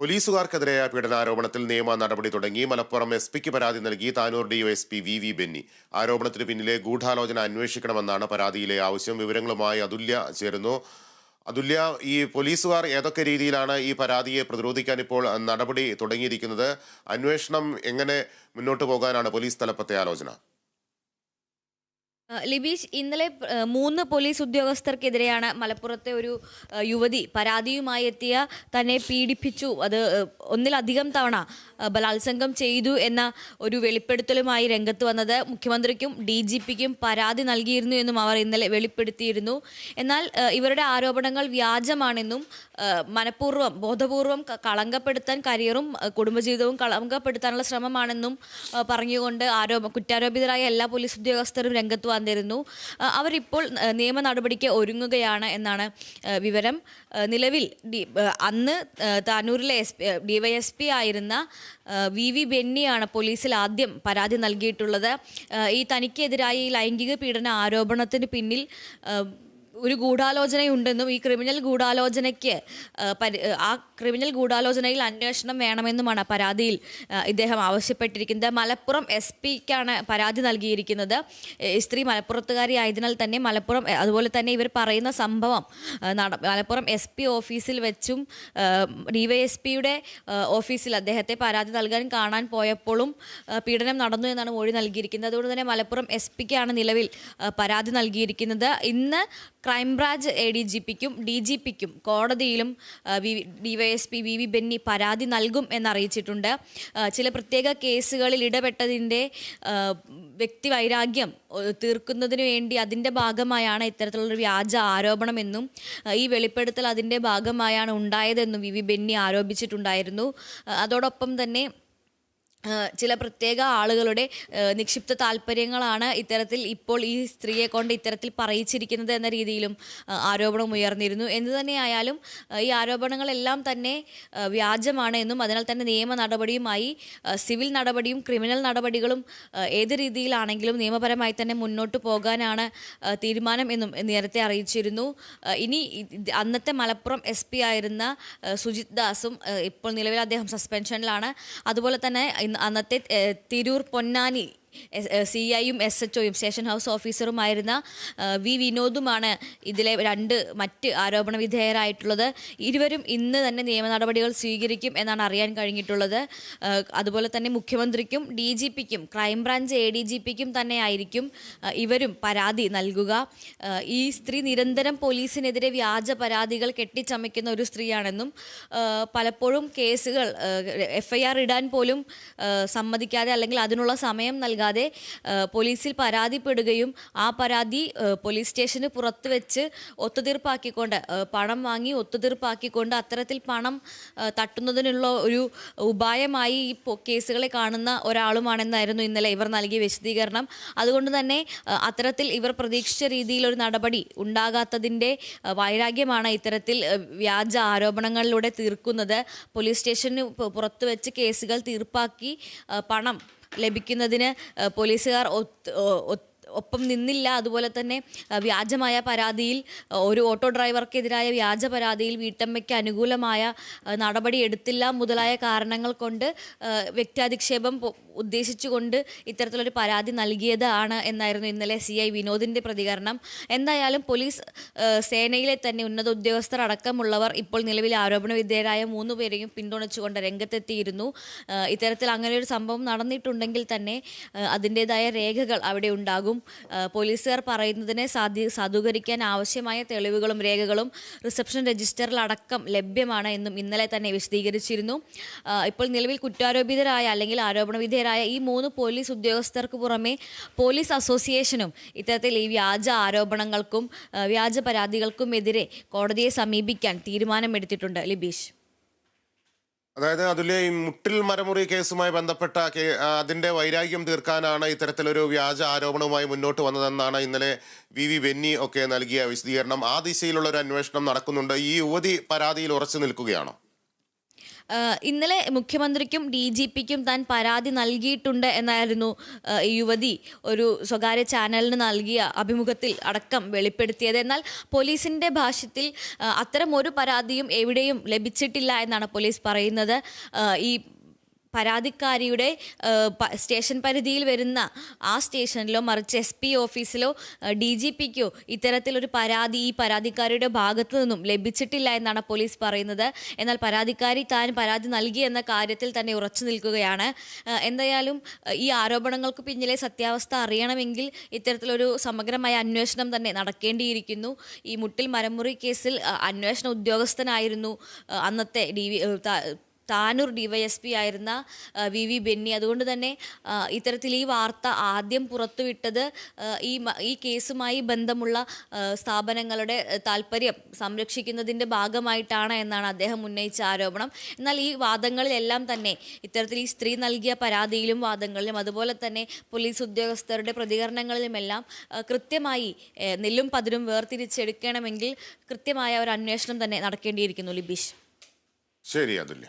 പോലീസുകാർക്കെതിരായ പീഡനാരോപണത്തിൽ നിയമ നടപടി തുടങ്ങി. മലപ്പുറം എസ് പിക്ക് പരാതി നൽകി. Tanur DYSP V V Benny. ആരോപണത്തിന് പിന്നിലെ ഗൂഢാലോചന അന്വേഷിക്കണമെന്നാണ് പരാതിയിലെ ആവശ്യം. വിവരങ്ങളുമായി അതുല്യ ചേരുന്നു. അതുല്യ ഈ പോലീസുകാർ ഏതൊക്കെ രീതിയിലാണ് ഈ പരാതിയെ പ്രതിരോധിക്കാൻ ഇപ്പോൾ നടപടി തുടങ്ങിയിരിക്കുന്നത്? അന്വേഷണം എങ്ങനെ മുന്നോട്ട് പോകാനാണ് പോലീസ് തലപ്പത്തെ ആലോചന? ലിബീഷ് ഇന്നലെ മൂന്ന് പോലീസ് ഉദ്യോഗസ്ഥർക്കെതിരെയാണ് മലപ്പുറത്തെ ഒരു യുവതി പരാതിയുമായി എത്തിയ തന്നെ പീഡിപ്പിച്ചു. അത് ഒന്നിലധികം തവണ ബലാത്സംഗം ചെയ്തു എന്ന ഒരു വെളിപ്പെടുത്തലുമായി രംഗത്ത് വന്നത് മുഖ്യമന്ത്രിക്കും ഡി ജി പിക്കും പരാതി നൽകിയിരുന്നു എന്നും അവർ ഇന്നലെ വെളിപ്പെടുത്തിയിരുന്നു. എന്നാൽ ഇവരുടെ ആരോപണങ്ങൾ വ്യാജമാണെന്നും മനഃപൂർവം ബോധപൂർവം കളങ്കപ്പെടുത്താൻ കരിയറും കുടുംബജീവിതവും കളങ്കപ്പെടുത്താനുള്ള ശ്രമമാണെന്നും പറഞ്ഞുകൊണ്ട് ആരോപ കുറ്റാരോപിതരായ എല്ലാ പോലീസ് ഉദ്യോഗസ്ഥരും രംഗത്ത് വന്നിരുന്നു. അവരിപ്പോൾ നിയമ നടപടിക്ക് ഒരുങ്ങുകയാണ് എന്നാണ് വിവരം. നിലവിൽ അന്ന് താനൂരിലെ എസ് ഡിവൈഎസ്പി ആയിരുന്ന വി വി ബെന്നിയാണ് പോലീസിൽ ആദ്യം പരാതി നൽകിയിട്ടുള്ളത്. ഈ തനിക്കെതിരായി ലൈംഗിക പീഡന ആരോപണത്തിന് പിന്നിൽ ഒരു ഗൂഢാലോചനയുണ്ടെന്നും ഈ ക്രിമിനൽ ഗൂഢാലോചനയ്ക്ക് ആ, ക്രിമിനൽ ഗൂഢാലോചനയിൽ അന്വേഷണം വേണമെന്നുമാണ് പരാതിയിൽ ഇദ്ദേഹം ആവശ്യപ്പെട്ടിരിക്കുന്നത്. മലപ്പുറം എസ് പിക്കാണ് പരാതി നൽകിയിരിക്കുന്നത്. സ്ത്രീ മലപ്പുറത്തുകാരി ആയതിനാൽ തന്നെ മലപ്പുറം അതുപോലെ തന്നെ ഇവർ പറയുന്ന സംഭവം മലപ്പുറം എസ് പി ഓഫീസിൽ വെച്ചും ഡിവൈഎസ്പിയുടെ ഓഫീസിൽ അദ്ദേഹത്തെ പരാതി നൽകാൻ കാണാൻ പോയപ്പോഴും പീഡനം നടന്നു എന്നാണ് മൊഴി നൽകിയിരിക്കുന്നത്. അതുകൊണ്ട് തന്നെ മലപ്പുറം എസ് പിക്കാണ് നിലവിൽ പരാതി നൽകിയിരിക്കുന്നത്. ഇന്ന് crime branch A D G പിക്കും ഡി ജി പിക്കും കോടതിയിലും ഡിവൈഎസ്പി വി വി ബെന്നി പരാതി നൽകും എന്നറിയിച്ചിട്ടുണ്ട്. ചില പ്രത്യേക കേസുകളിൽ ഇടപെട്ടതിന്റെ വ്യക്തി വ്യക്തിവൈരാഗ്യം തീർക്കുന്നതിന് വേണ്ടി അതിന്റെ ഭാഗമായാണ് ഇത്തരത്തിലുള്ളൊരു വ്യാജ ആരോപണമെന്നും ഈ വെളിപ്പെടുത്തൽ അതിന്റെ ഭാഗമായാണ് ഉണ്ടായതെന്നും വി വി ബെന്നി ആരോപിച്ചിട്ടുണ്ടായിരുന്നു. അതോടൊപ്പം തന്നെ ചില പ്രത്യേക ആളുകളുടെ നിക്ഷിപ്ത താല്പര്യങ്ങളാണ് ഇത്തരത്തിൽ ഇപ്പോൾ ഈ സ്ത്രീയെ കൊണ്ട് ഇത്തരത്തിൽ പറയിച്ചിരിക്കുന്നത് എന്ന രീതിയിലും ആരോപണം ഉയർന്നിരുന്നു. എന്തു തന്നെയായാലും ഈ ആരോപണങ്ങളെല്ലാം തന്നെ വ്യാജമാണ് എന്നും അതിനാൽ തന്നെ നിയമ നടപടിയുമായി സിവിൽ നടപടിയും ക്രിമിനൽ നടപടികളും ഏത് രീതിയിലാണെങ്കിലും നിയമപരമായി തന്നെ മുന്നോട്ട് പോകാനാണ് തീരുമാനം എന്നും നേരത്തെ അറിയിച്ചിരുന്നു. ഇനി അന്നത്തെ മലപ്പുറം എസ് ആയിരുന്ന സുജിത് ദാസും ഇപ്പോൾ നിലവിൽ അദ്ദേഹം സസ്പെൻഷനിലാണ്. അതുപോലെ തന്നെ ഇന്ന് അന്നത്തെ തിരൂർ പൊന്നാനി സി ഐയും എസ് എച്ച് ഒയും സ്റ്റേഷൻ ഹൗസ് ഓഫീസറുമായിരുന്ന വി വിനോദുമാണ് ഇതിലെ രണ്ട് മറ്റ് ആരോപണ വിധേയരായിട്ടുള്ളത്. ഇരുവരും ഇന്ന് തന്നെ നിയമ നടപടികൾ സ്വീകരിക്കും എന്നാണ് അറിയാൻ കഴിഞ്ഞിട്ടുള്ളത്. അതുപോലെ തന്നെ മുഖ്യമന്ത്രിക്കും ഡി ജി പിക്കും crime branch A D G പിക്കും തന്നെ ആയിരിക്കും ഇവരും പരാതി നൽകുക. ഈ സ്ത്രീ നിരന്തരം പോലീസിനെതിരെ വ്യാജ പരാതികൾ കെട്ടിച്ചമയ്ക്കുന്ന ഒരു സ്ത്രീയാണെന്നും പലപ്പോഴും കേസുകൾ എഫ്ഐആർ ഇടാൻ പോലും സമ്മതിക്കാതെ അല്ലെങ്കിൽ അതിനുള്ള സമയം നൽകാതെ പോലീസിൽ പരാതിപ്പെടുകയും ആ പരാതി പോലീസ് സ്റ്റേഷന് പുറത്ത് വെച്ച് ഒത്തുതീർപ്പാക്കിക്കൊണ്ട് പണം വാങ്ങി ഒത്തുതീർപ്പാക്കിക്കൊണ്ട് അത്തരത്തിൽ പണം തട്ടുന്നതിനുള്ള ഒരു ഉപായമായി ഈ കേസുകളെ കാണുന്ന ഒരാളുമാണെന്നായിരുന്നു ഇന്നലെ ഇവർ നൽകിയ വിശദീകരണം. അതുകൊണ്ട് തന്നെ അത്തരത്തിൽ ഇവർ പ്രതീക്ഷിച്ച രീതിയിലൊരു നടപടി ഉണ്ടാകാത്തതിന്റെ വൈരാഗ്യമാണ് ഇത്തരത്തിൽ വ്യാജ ആരോപണങ്ങളിലൂടെ തീർക്കുന്നത്. പോലീസ് സ്റ്റേഷന് പുറത്ത് വെച്ച് കേസുകൾ തീർപ്പാക്കി പണം ലഭിക്കുന്നതിന് പോലീസുകാർ ഒപ്പം നിന്നില്ല. അതുപോലെ തന്നെ വ്യാജമായ പരാതിയിൽ ഒരു ഓട്ടോ ഡ്രൈവർക്കെതിരായ വ്യാജ പരാതിയിൽ വീട്ടമ്മയ്ക്ക് അനുകൂലമായ നടപടി എടുത്തില്ല മുതലായ കാരണങ്ങൾ കൊണ്ട് വ്യക്താധിക്ഷേപം ഉദ്ദേശിച്ചുകൊണ്ട് ഇത്തരത്തിലൊരു പരാതി നൽകിയതാണ് എന്നായിരുന്നു ഇന്നലെ സി ഐ വിനോദിന്റെ പ്രതികരണം. എന്തായാലും പോലീസ് സേനയിലെ തന്നെ ഉന്നത ഉദ്യോഗസ്ഥർ അടക്കമുള്ളവർ ഇപ്പോൾ നിലവിൽ ആരോപണ വിധേയരായ മൂന്ന് പേരെയും പിന്തുണച്ചുകൊണ്ട് രംഗത്തെത്തിയിരുന്നു. ഇത്തരത്തിൽ അങ്ങനെ ഒരു സംഭവം നടന്നിട്ടുണ്ടെങ്കിൽ തന്നെ അതിന്റെതായ രേഖകൾ അവിടെ ഉണ്ടാകും. പോലീസുകാർ പറയുന്നതിനെ സാധി സാധൂകരിക്കാൻ ആവശ്യമായ തെളിവുകളും രേഖകളും റിസപ്ഷൻ രജിസ്റ്ററിലടക്കം ലഭ്യമാണ് എന്നും ഇന്നലെ തന്നെ വിശദീകരിച്ചിരുന്നു. ഇപ്പോൾ നിലവിൽ കുറ്റാരോപിതരായ അല്ലെങ്കിൽ ആരോപണ വിധേയരായ ഈ മൂന്ന് പോലീസ് ഉദ്യോഗസ്ഥർക്ക് പുറമെ പോലീസ് അസോസിയേഷനും ഇത്തരത്തിൽ ഈ വ്യാജ ആരോപണങ്ങൾക്കും വ്യാജ പരാതികൾക്കും എതിരെ കോടതിയെ സമീപിക്കാൻ തീരുമാനമെടുത്തിട്ടുണ്ട്. ലിബീഷ്. അതായത് അതിലെ ഈ മുട്ടിൽ മരമുറി കേസുമായി ബന്ധപ്പെട്ട അതിന്റെ വൈരാഗ്യം തീർക്കാനാണ് ഇത്തരത്തിലൊരു വ്യാജ ആരോപണവുമായി മുന്നോട്ട് വന്നതെന്നാണ് ഇന്നലെ വി വി ബെന്നി ഒക്കെ നൽകിയ വിശദീകരണം. ആ ദിശയിലുള്ള ഒരു അന്വേഷണം നടക്കുന്നുണ്ട്. ഈ യുവതി പരാതിയിൽ ഉറച്ചു നിൽക്കുകയാണോ? ഇന്നലെ മുഖ്യമന്ത്രിക്കും ഡി ജി പിക്കും താൻ പരാതി നൽകിയിട്ടുണ്ട് എന്നായിരുന്നു യുവതി ഒരു സ്വകാര്യ ചാനലിന് നൽകിയ അഭിമുഖത്തിൽ അടക്കം വെളിപ്പെടുത്തിയത്. എന്നാൽ പോലീസിന്റെ ഭാഷത്തിൽ അത്തരം ഒരു പരാതിയും എവിടെയും ലഭിച്ചിട്ടില്ല എന്നാണ് പോലീസ് പറയുന്നത്. ഈ പരാതിക്കാരിയുടെ സ്റ്റേഷൻ പരിധിയിൽ വരുന്ന ആ സ്റ്റേഷനിലോ മറിച്ച് എസ് പി ഓഫീസിലോ ഡി ജി പിക്കോ ഇത്തരത്തിലൊരു പരാതി ഈ പരാതിക്കാരിയുടെ ഭാഗത്തു നിന്നും ലഭിച്ചിട്ടില്ല എന്നാണ് പോലീസ് പറയുന്നത്. എന്നാൽ പരാതിക്കാരി താൻ പരാതി നൽകി എന്ന കാര്യത്തിൽ തന്നെ ഉറച്ചു നിൽക്കുകയാണ്. എന്തായാലും ഈ ആരോപണങ്ങൾക്ക് പിന്നിലെ സത്യാവസ്ഥ അറിയണമെങ്കിൽ ഇത്തരത്തിലൊരു സമഗ്രമായ അന്വേഷണം തന്നെ നടക്കേണ്ടിയിരിക്കുന്നു. ഈ മുട്ടിൽ മരമുറി കേസിൽ അന്വേഷണ ഉദ്യോഗസ്ഥനായിരുന്നു അന്നത്തെ ഡി താനൂർ ഡിവൈഎസ്പി ആയിരുന്ന വി വി ബെന്നി. അതുകൊണ്ട് തന്നെ ഇത്തരത്തിൽ ഈ വാർത്ത ആദ്യം പുറത്തുവിട്ടത് ഈ ഈ കേസുമായി ബന്ധമുള്ള സ്ഥാപനങ്ങളുടെ താല്പര്യം സംരക്ഷിക്കുന്നതിന്റെ ഭാഗമായിട്ടാണ് എന്നാണ് അദ്ദേഹം ഉന്നയിച്ച ആരോപണം. എന്നാൽ ഈ വാദങ്ങളിലെല്ലാം തന്നെ ഇത്തരത്തിൽ ഈ സ്ത്രീ നൽകിയ പരാതിയിലും വാദങ്ങളിലും അതുപോലെ തന്നെ പോലീസ് ഉദ്യോഗസ്ഥരുടെ പ്രതികരണങ്ങളിലുമെല്ലാം കൃത്യമായി നെല്ലും പതിരും വേർതിരിച്ചെടുക്കണമെങ്കിൽ കൃത്യമായ ഒരു അന്വേഷണം തന്നെ നടക്കേണ്ടിയിരിക്കുന്നു ലിബീഷ്. ശരി അതുല്യ.